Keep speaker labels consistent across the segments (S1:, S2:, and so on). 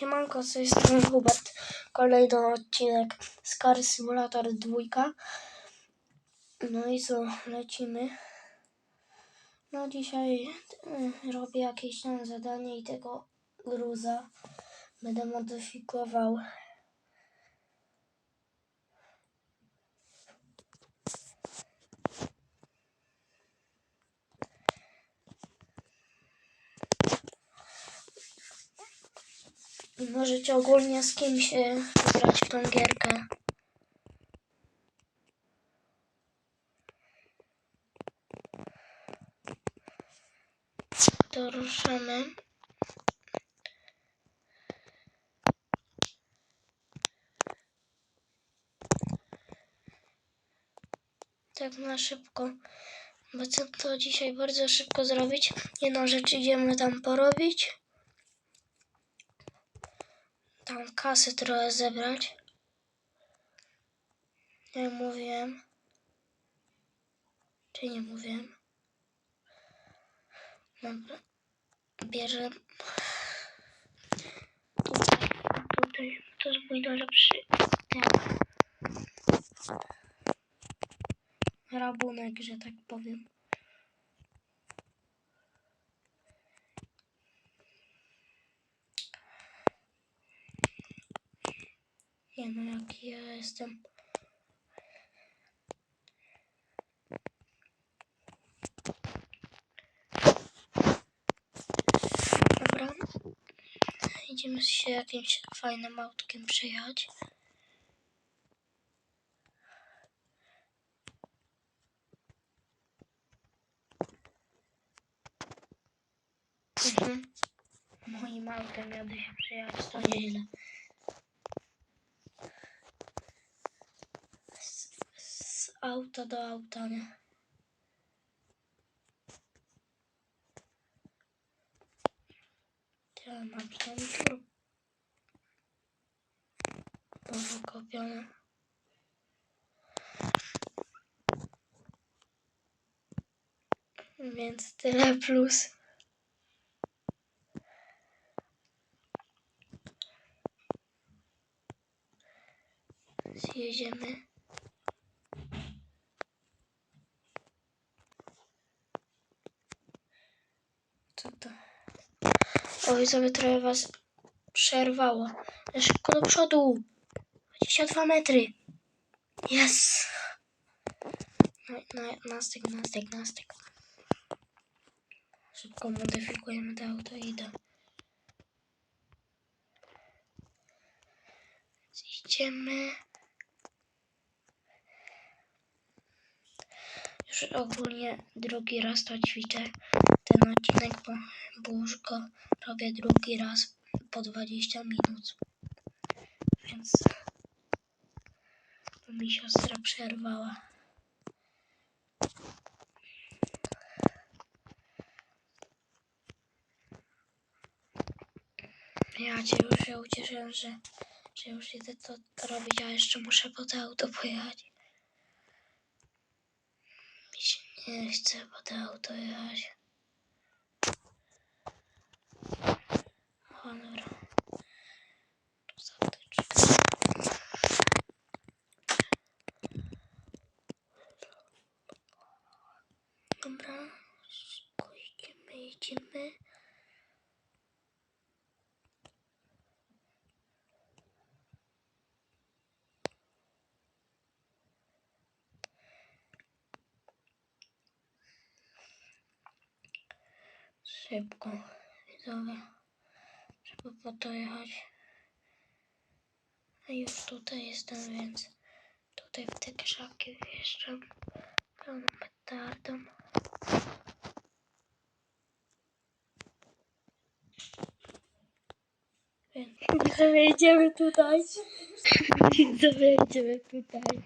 S1: Siemanko, z tej strony Hubert. Kolejny odcinek z Car Simulator 2. No i co, lecimy. No dzisiaj y, robię jakieś tam zadanie i tego gruza będę modyfikował. Możecie ogólnie z kimś y, grać w tą gierkę. To ruszamy. Tak na szybko. Bo chcę to dzisiaj bardzo szybko zrobić. Jedną rzecz idziemy tam porobić. Tam kasy trochę zebrać. Jak mówiłem. Czy nie mówiłem? Dobra. Bierze. Tutaj, tutaj. To jest mój najlepszy. ten, Rabunek, że tak powiem. Nie no, jaki ja jestem. Dobra. Idziemy się jakimś fajnym autkiem przejechać. Mhm. Moim autem jadę się przejechać, to nieźle. Z, z auta do auta, nie? Ja mam tam tur. Powykopione. Więc tyle plus. Zjedziemy. Co to? Oj, sobie trochę was przerwało. Szybko do przodu. 22 metry. Jest. No, no, nastyk, nastyk, nastyk. Szybko modyfikujemy to auto i idę. Idziemy. Już ogólnie drugi raz to ćwiczę ten odcinek, bo, bo już go robię drugi raz po 20 minut. Więc to mi siostra przerwała. Ja cię już się ucieszyłem, że, że już idę to robić, a jeszcze muszę po to auto pojechać. Mi się nie chce po to auto jechać. O, dobra. Tu zatyczka. Dobra. Szybko idziemy, idziemy. Szybko, widzowie. Trzeba po to jechać. A już tutaj jestem, więc tutaj w te krzaki wjeżdżam pełną petardą. Więc widzowie, jedziemy tutaj. Widzowie, tutaj.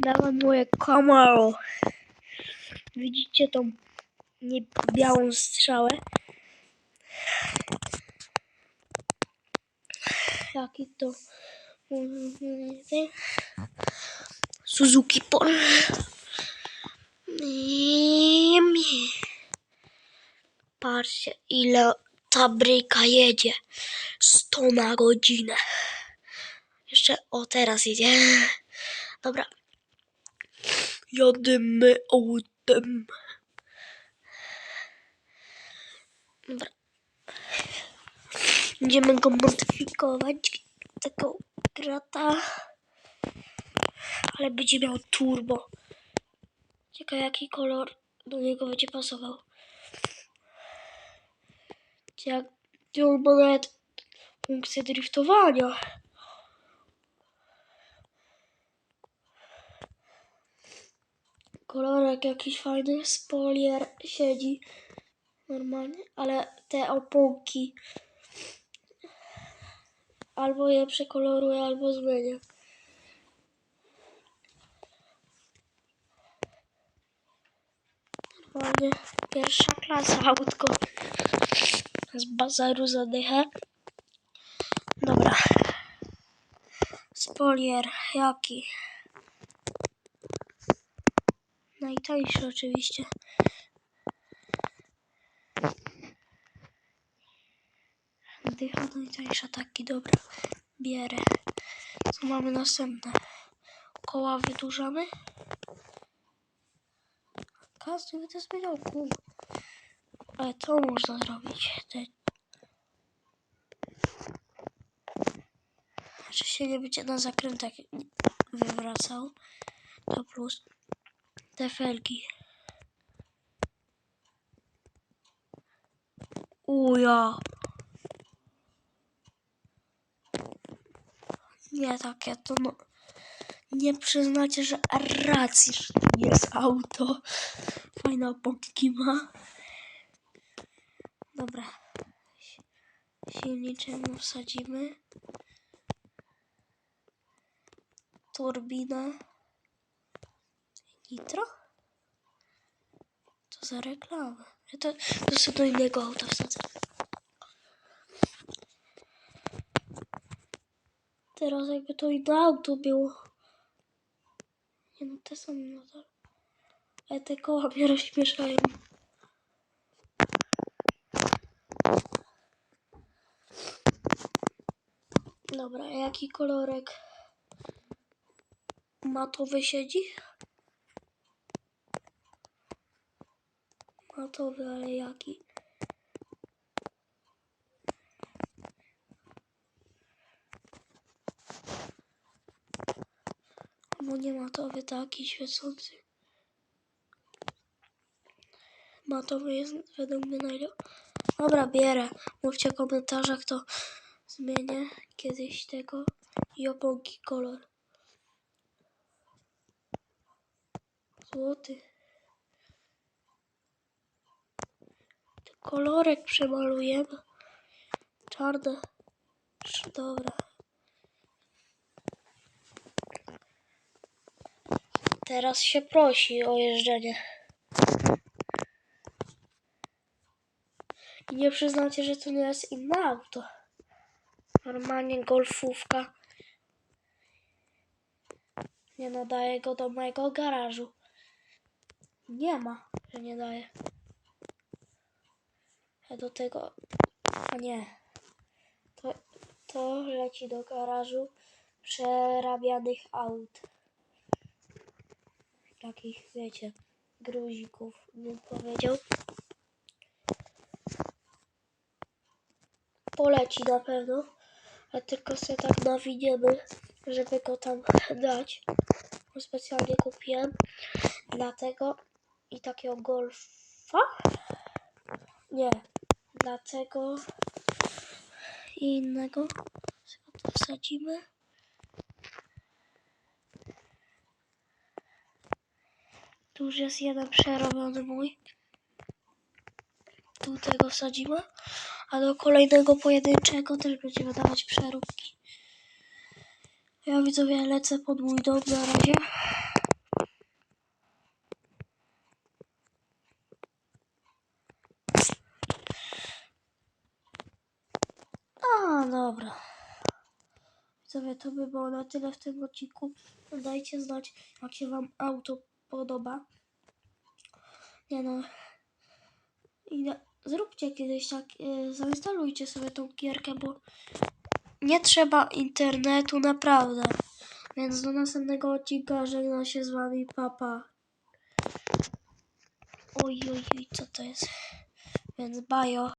S1: Dałem moje Camaro. Widzicie tą nie białą strzałę? Jaki to Suzuki Pol. Patrzcie, ile ta bryka jedzie. 100 na godzinę. Jeszcze, o teraz jedzie. Dobra. Jadymy autem. Dobra. Będziemy go modyfikować. Tego grata. Ale będzie miał turbo. Ciekawe jaki kolor do niego będzie pasował. Jak turbo nawet funkcję driftowania. Kolorek jakiś fajny, spolier siedzi normalnie, ale te oponki albo je przekoloruję, albo zmienię. Normalnie pierwsza klasa autko z bazaru zadychę. Dobra. Spolier jaki? Najtańszy oczywiście. Dycha najtańsza, taki dobra. Bierę. Co mamy następne? Koła wydłużamy. Każdy by to zmieniał kół. Ale to można zrobić. Te... Że się nie będzie na zakrętach wywracał. To plus te felgi. Uja. Nie takie to no. Nie przyznacie, że racji, że to jest auto. Fajne oponki ma. Dobra. Si- Silniczemu wsadzimy. Turbinę. Nitro? Co za reklama? Ja to, to sobie do innego auta wsadzę. Teraz jakby to inne auto było. Nie no, te są nadal. Ale te koła mnie rozśmieszają. Dobra, jaki kolorek matowy siedzi? Matowy, ale jaki? Bo nie matowy, taki świecący. Matowy jest według mnie najlepszy. Dobra, bierę. Mówcie w komentarzach, to zmienię kiedyś tego i kolor. Złoty. Kolorek przemalujemy. Czarne. Dobra. Teraz się prosi o jeżdżenie. I nie przyznacie, że to nie jest inne auto. Normalnie golfówka. Nie nadaje go do mojego garażu. Nie ma, że nie daje. A do tego... A nie. To, to leci do garażu przerabianych aut. Takich, wiecie, gruzików, bym powiedział. Poleci na pewno, a tylko sobie tak nawiniemy, żeby go tam dać. Bo specjalnie kupiłem dlatego i takiego golfa. Nie, dlatego i innego. Wsadzimy. Tu już jest jeden przerobiony mój. Tu tego wsadzimy. A do kolejnego pojedynczego też będziemy dawać przeróbki. Ja widzowie lecę pod mój dom na razie. A, dobra. Widzowie, to by było na tyle w tym odcinku. Dajcie znać, jak się Wam auto podoba. Nie no. Ide zróbcie kiedyś tak, y, zainstalujcie sobie tą gierkę, bo nie trzeba internetu naprawdę. Więc do następnego odcinka żegna się z wami papa. Oj, oj, oj, co to jest? Więc bajo.